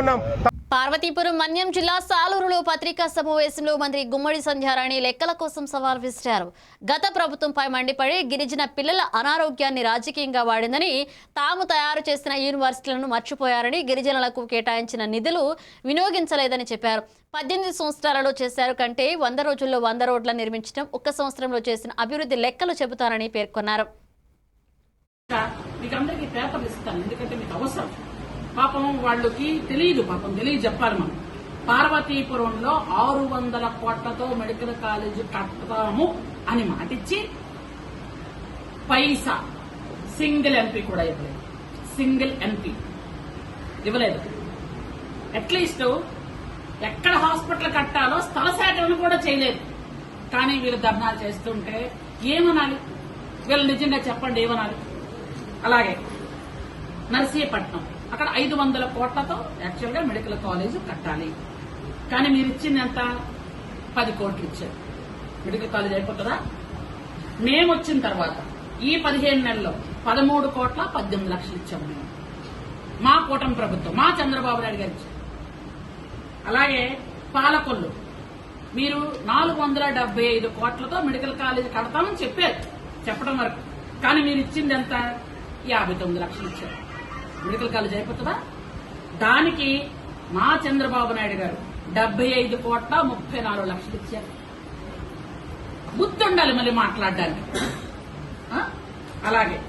ఉన్నాం. పార్వతీపురం మన్యం జిల్లా సాలూరులో పత్రికా సమావేశంలో మంత్రి గుమ్మడి సంధ్యారాణి లెక్కల కోసం సవాల్ విసిరారు. గత ప్రభుత్వంపై మండిపడి గిరిజన పిల్లల అనారోగ్యాన్ని రాజకీయంగా వాడిందని తాము తయారు చేసిన యూనివర్సిటీలను మర్చిపోయారని గిరిజనులకు కేటాయించిన నిధులు వినియోగించలేదని చెప్పారు. పద్దెనిమిది సంవత్సరాలలో చేశారు కంటే వంద రోజుల్లో వంద రోడ్ల నిర్మించడం ఒక్క సంవత్సరంలో చేసిన అభివృద్ధి లెక్కలు చెబుతారని పేర్కొన్నారు. మీకు అందరికీ పేపర్లు ఇస్తాను ఎందుకంటే మీకు అవసరం. పాపం వాళ్ళకి తెలియదు పాపం తెలియదు చెప్పాలి మనం. పార్వతీపురంలో ఆరు వందల కోట్లతో మెడికల్ కాలేజ్ కడతాము అని మాటిచ్చి పైసా సింగిల్ ఎంపీ కూడా ఇవ్వలేదు. సింగిల్ ఎంపీ ఇవ్వలేదు. అట్లీస్ట్ ఎక్కడ హాస్పిటల్ కట్టాలో స్థల సేకరణ కూడా చేయలేదు. కానీ వీళ్ళు ధర్నాలు చేస్తుంటే ఏమనాలి? వీళ్ళు నిజంగా చెప్పండి ఏమనాలి? అలాగే. నర్సీపట్నం. అక్కడ ఐదు వందల కోట్లతో యాక్చువల్గా మెడికల్ కాలేజ్ కట్టాలి. కానీ మీరు ఇచ్చింది ఎంత? పది కోట్లు ఇచ్చారు. మెడికల్ కాలేజ్ అయిపోతుందా? మేము వచ్చిన తర్వాత ఈ పదిహేను నెలల్లో పదమూడు కోట్ల పద్దెనిమిది లక్షలు ఇచ్చాము మేము. మా కూటమి ప్రభుత్వం మా చంద్రబాబు నాయుడు గారు ఇచ్చారు. అలాగే పాలకొల్లు. మీరు నాలుగు వందల డెబ్బై ఐదు కోట్లతో మెడికల్ కాలేజ్ కడతామని చెప్పారు. చెప్పడం వరకు. కానీ మీరు ఇచ్చింది ఎంత? యాభై తొమ్మిది లక్షలు ఇచ్చారు. మెడికల్ కాలేజ్ అయిపోతుందా? దానికి మా చంద్రబాబు నాయుడు గారు డెబ్బై ఐదు కోట్ల ముప్పై నాలుగు లక్షలు ఇచ్చారు. బుద్ధి ఉండాలి మళ్ళీ మాట్లాడడానికి. ఆ? అలాగే.